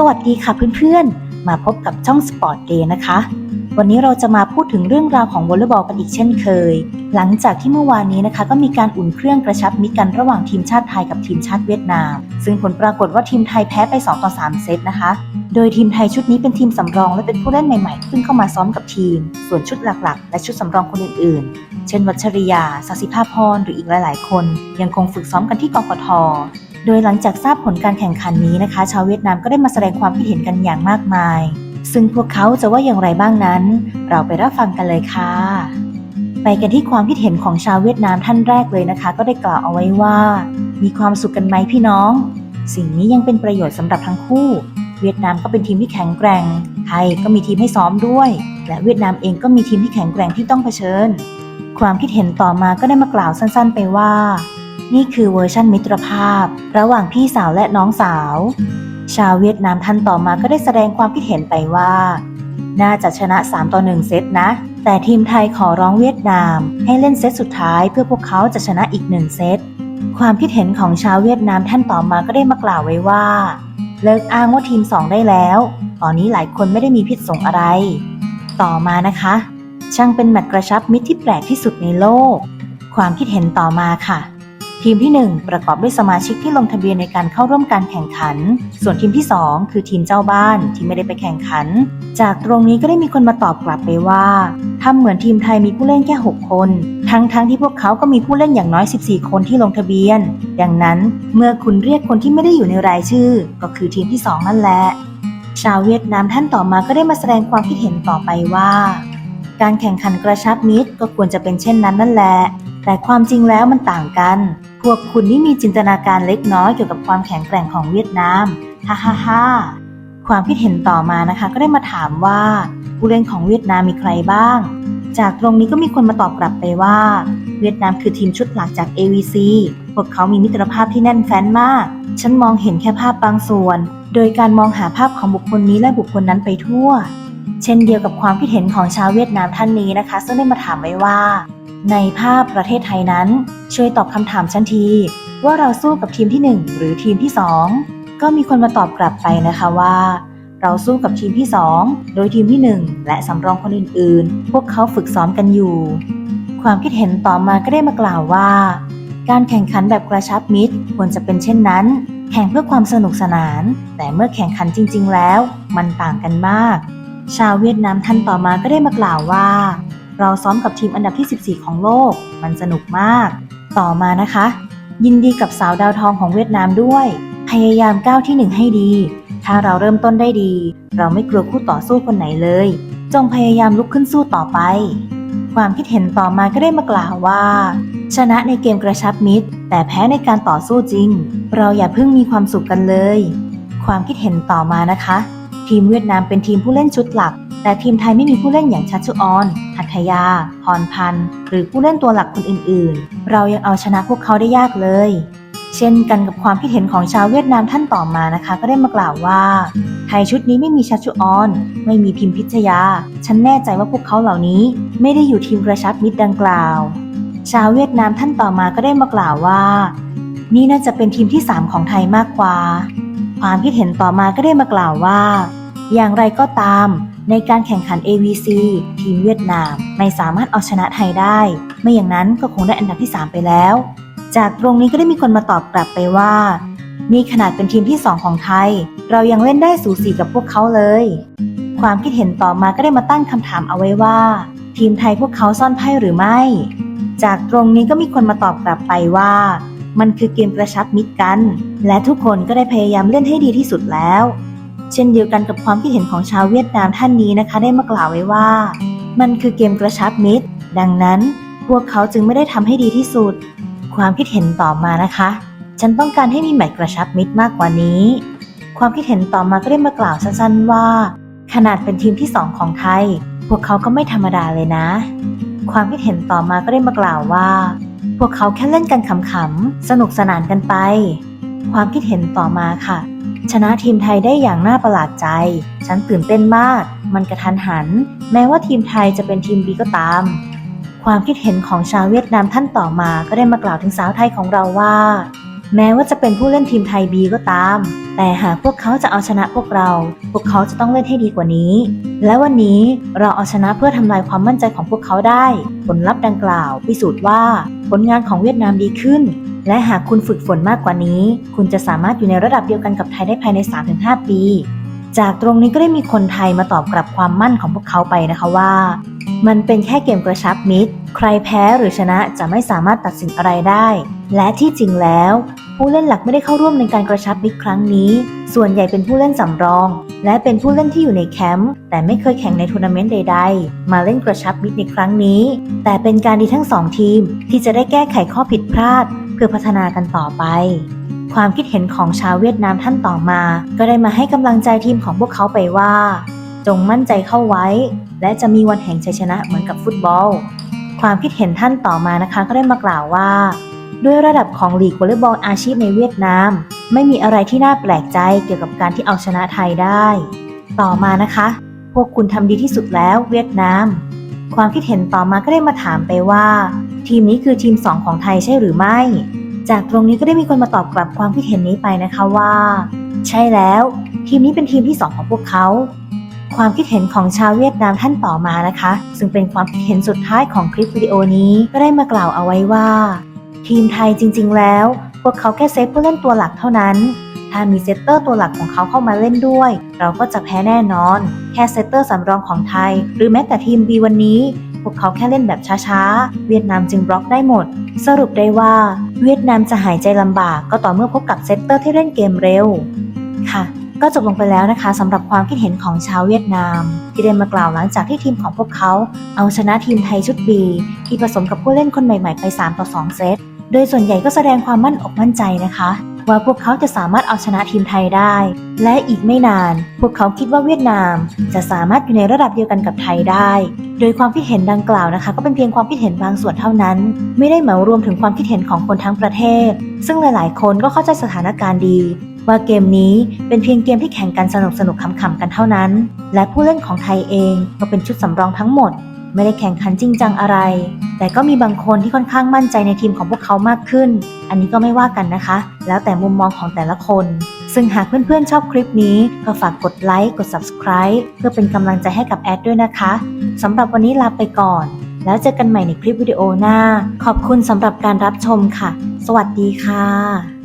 สวัสดีค่ะเพื่อนๆ มาพบกับช่อง Sport Day นะคะ วันนี้เราจะมาพูดถึงเรื่องราวของวอลเลย์บอลกันอีกเช่นเคย หลังจากที่เมื่อวานนี้นะคะ ก็มีการอุ่นเครื่องกระชับมิตรกันระหว่างทีมชาติไทยกับทีมชาติเวียดนาม ซึ่งผลปรากฏว่าทีมไทยแพ้ไป 2 ต่อ 3 เซตนะคะ โดยทีมไทยชุดนี้เป็นทีมสำรองและเป็นผู้เล่นใหม่ๆที่เพิ่งเข้ามาซ้อมกับทีม ส่วนชุดหลักๆ และชุดสำรองคนอื่นๆ เช่น วัชริยาสศิภาพรหรืออีกหลาย ๆ คน ยังคงฝึกซ้อมกันที่กกท โดยหลังจากทราบผลการแข่งขันนี้นะคะ ชาวเวียดนามก็ได้มาแสดงความคิดเห็นกันอย่างมากมาย ซึ่งพวกเขาจะว่าอย่างไรบ้างนั้น เราไปรับฟังกันเลยค่ะ ไปกันที่ความคิดเห็นของชาวเวียดนามท่านแรกเลยนะคะ ก็ได้กล่าวเอาไว้ว่า มีความสุขกันไหมพี่น้อง สิ่งนี้ยังเป็นประโยชน์สำหรับทั้งคู่ เวียดนามก็เป็นทีมที่แข็งแกร่งไทยก็มีทีมให้ซ้อมด้วย และเวียดนามเองก็มีทีมที่แข็งแกร่งที่ต้องเผชิญ ความคิดเห็นต่อมาก็ได้มากล่าวสั้น ๆ ไปว่า นี่คือเวอร์ชั่นมิตรภาพ ระหว่างพี่สาวและน้องสาว ชาวเวียดนามท่านต่อมาก็ได้แสดงความคิดเห็นไปว่า น่าจะชนะ 3 ต่อ 1 เซตนะ แต่ทีมไทยขอร้องเวียดนาม ให้เล่นเซตสุดท้ายเพื่อพวกเขาจะชนะอีกหนึ่งเซต ความคิดเห็นของชาวเวียดนามท่านต่อมาก็ได้มากล่าวไว้ว่า เลิกอ้างว่าทีม 2 ได้แล้ว ตอนนี้หลายคนไม่ได้มีพิษสงอะไร ต่อมานะคะ ช่างเป็นแมตช์กระชับมิตรที่แปลกที่สุดในโลก ความคิดเห็นต่อมาค่ะ ทีมที่ 1 ประกอบด้วยสมาชิกที่ลงทะเบียนในการเข้าร่วมการแข่งขัน ส่วนทีมที่ 2 คือทีมเจ้าบ้านที่ไม่ได้ไปแข่งขัน จากตรงนี้ก็ได้มีคนมาตอบกลับไปว่าทำเหมือนทีมไทยมีผู้เล่นแค่ 6 คน ทั้งๆทที่พวกเขาก็มีผู้เล่นอย่างน้อย 14 คนที่ลงทะเบียน ดังนั้นเมื่อคุณเรียกคนที่ไม่ได้อยู่ในรายชื่อ ก็คือทีมที่ 2 นั่นแหละ ชาวเวียดนามท่านต่อมาก็ได้มาแสดงความคิดเห็นต่อไปว่า การแข่งขันกระชับมิตรก็ควรจะเป็นเช่นนั้นนั่นแหละแต่ความจริงแล้วมันต่างกัน วกคุณนี่มีจินตนาการเล็กน้อยเกี่ยวกับความแข็งแกร่งของเวียดนาม ฮ่าฮ่าฮ่าความคิดเห็นต่อมานะคะ ก็ได้มาถามว่า ผู้เล่นของเวียดนามมีใครบ้าง จากตรงนี้ก็มีคนมาตอบกลับไปว่า เวียดนามคือทีมชุดหลักจาก AVC พวกเขามีมิตรภาพที่แน่นแฟ้นมาก ฉันมองเห็นแค่ภาพบางส่วน โดยการมองหาภาพของบุคคลนี้และบุคคลนั้นไปทั่ว เช่นเดียวกับความคิดเห็นของชาวเวียดนามท่านนี้นะคะ ซึ่งได้มาถามไว้ว่า ในภาพประเทศไทยนั้น ช่วยตอบคำถามฉันที ว่าเราสู้กับทีมที่ 1 หรือทีมที่ 2 ก็มีคนมาตอบกลับไปนะคะว่า เราสู้กับทีมที่ 2 โดยทีมที่ 1 และสำรองคนอื่นๆ พวกเขาฝึกซ้อมกันอยู่ ความคิดเห็นต่อมาก็ได้มากล่าวว่า การแข่งขันแบบกระชับมิตรควรจะเป็นเช่นนั้น แข่งเพื่อความสนุกสนาน แต่เมื่อแข่งขันจริง ๆ แล้ว มันต่างกันมาก ชาวเวียดนามท่านต่อมาก็ได้มากล่าวว่า เราซ้อมกับทีมอันดับที่ 14 ของโลก มันสนุกมาก ต่อมานะคะ ยินดีกับสาวดาวทองของเวียดนามด้วย พยายามก้าวที่หนึ่งให้ดี ถ้าเราเริ่มต้นได้ดี เราไม่กลัวคู่ต่อสู้คนไหนเลย จงพยายามลุกขึ้นสู้ต่อไป ความคิดเห็นต่อมาก็ได้มากล่าวว่า ชนะในเกมกระชับมิตร แต่แพ้ในการต่อสู้จริง เราอย่าเพิ่งมีความสุขกันเลย ความคิดเห็นต่อมานะคะ ทีมเวียดนามเป็นทีมผู้เล่นชุดหลัก แต่ทีมไทยไม่มีผู้เล่นอย่างชัชชุออน หัตถยา พรพันธ์ หรือผู้เล่นตัวหลักคนอื่นๆ เรายังเอาชนะพวกเขาได้ยากเลย เช่นกันกับความคิดเห็นของชาวเวียดนามท่านต่อมานะคะ ก็ได้มากล่าวว่า ไทยชุดนี้ไม่มีชัชชุออน ไม่มีพิมพิชยา ฉันแน่ใจว่าพวกเขาเหล่านี้ ไม่ได้อยู่ทีมกระชับมิตรดังกล่าว ชาวเวียดนามท่านต่อมาก็ได้มากล่าวว่า นี่น่าจะเป็นทีมที่ 3 ของไทยมากกว่า ความคิดเห็นต่อมาก็ได้มากล่าวว่า อย่างไรก็ตาม ในการแข่งขัน AVC ทีมเวียดนาม ไม่สามารถเอาชนะไทยได้ ไม่อย่างนั้นก็คงได้อันดับที่ 3 ไปแล้ว จากตรงนี้ก็ได้มีคนมาตอบกลับไปว่า นี่ขนาดเป็นทีมที่ 2 ของไทย เรายังเล่นได้สูสีกับพวกเขาเลย ความคิดเห็นต่อมาก็ได้มาตั้งคำถามเอาไว้ว่า ทีมไทยพวกเขาซ่อนไพ่หรือไม่ จากตรงนี้ก็มีคนมาตอบกลับไปว่า มันคือเกมกระชับมิตรกัน และทุกคนก็ได้พยายามเล่นให้ดีที่สุดแล้ว เช่นเดียวกันกับความคิดเห็นของชาวเวียดนามท่านนี้นะคะได้มากล่าวไว้ว่า มันคือเกมกระชับมิตร ดังนั้นพวกเขาจึงไม่ได้ทำให้ดีที่สุด ความคิดเห็นต่อมานะคะ ฉันต้องการให้มีแมตช์กระชับมิตรมากกว่านี้ ความคิดเห็นต่อมาก็ได้มากล่าวสั้นๆว่า ขนาดเป็นทีมที่สองของไทย พวกเขาก็ไม่ธรรมดาเลยนะ ความคิดเห็นต่อมาก็ได้มากล่าวว่า พวกเขาแค่เล่นกันขำๆสนุกสนานกันไป ความคิดเห็นต่อมาค่ะ ชนะทีมไทยได้อย่างน่าประหลาดใจ ฉันตื่นเต้นมาก มันกระทันหัน แม้ว่าทีมไทยจะเป็นทีมบีก็ตาม ความคิดเห็นของชาวเวียดนามท่านต่อมาก็ได้มากล่าวถึงสาวไทยของเราว่า แม้ว่าจะเป็นผู้เล่นทีมไทยบีก็ตาม แต่หากพวกเขาจะเอาชนะพวกเรา พวกเขาจะต้องเล่นให้ดีกว่านี้ และวันนี้เราเอาชนะเพื่อทำลายความมั่นใจของพวกเขาได้ ผลลัพธ์ดังกล่าวพิสูจน์ว่า ผลงานของเวียดนามดีขึ้น และหากคุณฝึกฝนมากกว่านี้ คุณจะสามารถอยู่ในระดับเดียวกันกับไทยได้ภายใน 3-5 ปี จากตรงนี้ก็ได้มีคนไทยมาตอบกลับความมั่นของพวกเขาไปนะคะว่า มันเป็นแค่เกมกระชับมิตร ใครแพ้หรือชนะจะไม่สามารถตัดสินอะไรได้ และที่จริงแล้ว ผู้เล่นหลักไม่ได้เข้าร่วมในการกระชับมิตรครั้งนี้ ส่วนใหญ่เป็นผู้เล่นสำรอง และเป็นผู้เล่นที่อยู่ในแคมป์แต่ไม่เคยแข่งในทัวร์นาเมนต์ใด ๆ มาเล่นกระชับมิตรในครั้งนี้ แต่เป็นการดีทั้งสองทีมที่จะได้แก้ไขข้อผิดพลาด เพื่อพัฒนากันต่อไป ความคิดเห็นของชาวเวียดนามท่านต่อมา ก็ได้มาให้กำลังใจทีมของพวกเขาไปว่า จงมั่นใจเข้าไว้ และจะมีวันแห่งชัยชนะเหมือนกับฟุตบอล ความคิดเห็นท่านต่อมานะคะ ก็ได้มากล่าวว่า ด้วยระดับของลีกวอลเลย์บอลอาชีพในเวียดนาม ไม่มีอะไรที่น่าแปลกใจเกี่ยวกับการที่เอาชนะไทยได้ ต่อมานะคะ พวกคุณทำดีที่สุดแล้วเวียดนามความคิดเห็นต่อมาก็ได้มาถามไปว่า ทีมนี้คือทีม 2 ของไทยใช่หรือไม่ จากตรงนี้ก็ได้มีคนมาตอบกลับความคิดเห็นนี้ไปนะคะว่า ใช่แล้ว ทีมนี้เป็นทีมที่ 2 ของพวกเขา ความคิดเห็นของชาวเวียดนามท่านต่อมานะคะ ซึ่งเป็นความคิดเห็นสุดท้ายของคลิปวิดีโอนี้ก็ได้มากล่าวเอาไว้ว่า ทีมไทยจริง ๆ แล้ว พวกเขาแค่เซฟผู้เล่นตัวหลักเท่านั้นถ้ามีเซตเตอร์ตัวหลักของเขาเข้ามาเล่นด้วย เราก็จะแพ้แน่นอน แค่เซตเตอร์สำรองของไทย หรือแม้แต่ทีม B วันนี้ วกเขาแค่เล่นแบบช้าๆ เวียดนามจึงบล็อกได้หมด สรุปได้ว่า เวียดนามจะหายใจลำบากก็ต่อเมื่อพบกับเซตเตอร์ที่เล่นเกมเร็ว ค่ะ ก็จบลงไปแล้วนะคะสำหรับความคิดเห็นของชาวเวียดนาม ที่ได้มากล่าวหลังจากที่ทีมของพวกเขา เอาชนะทีมไทยชุด B ที่ผสมกับผู้เล่นคนใหม่ๆไป3ต่อ2เซตโดยส่วนใหญ่ก็แสดงความมั่นอกมั่นใจนะคะ ว่าพวกเขาจะสามารถเอาชนะทีมไทยได้ และอีกไม่นาน พวกเขาคิดว่าเวียดนาม จะสามารถอยู่ในระดับเดียวกันกับไทยได้ โดยความคิดเห็นดังกล่าวนะคะ ก็เป็นเพียงความคิดเห็นบางส่วนเท่านั้น ไม่ได้เหมารวมถึงความคิดเห็นของคนทั้งประเทศ ซึ่งหลาย ๆ คนก็เข้าใจสถานการณ์ดีว่าเกมนี้เป็นเพียงเกมที่แข่งกันสนุกสนุกขำๆกันเท่านั้น และผู้เล่นของไทยเองก็เป็นชุดสำรองทั้งหมด ไม่ได้แข่งขันจริงจังอะไร แต่ก็มีบางคนที่ค่อนข้างมั่นใจในทีมของพวกเขามากขึ้น อันนี้ก็ไม่ว่ากันนะคะ แล้วแต่มุมมองของแต่ละคน ซึ่งหากเพื่อนๆชอบคลิปนี้ ก็ฝากกดไลค์ กด subscribe เพื่อเป็นกำลังใจให้กับแอดด้วยนะคะสำหรับวันนี้ลาไปก่อน แล้วเจอกันใหม่ในคลิปวิดีโอหน้า ขอบคุณสำหรับการรับชมค่ะ สวัสดีค่ะ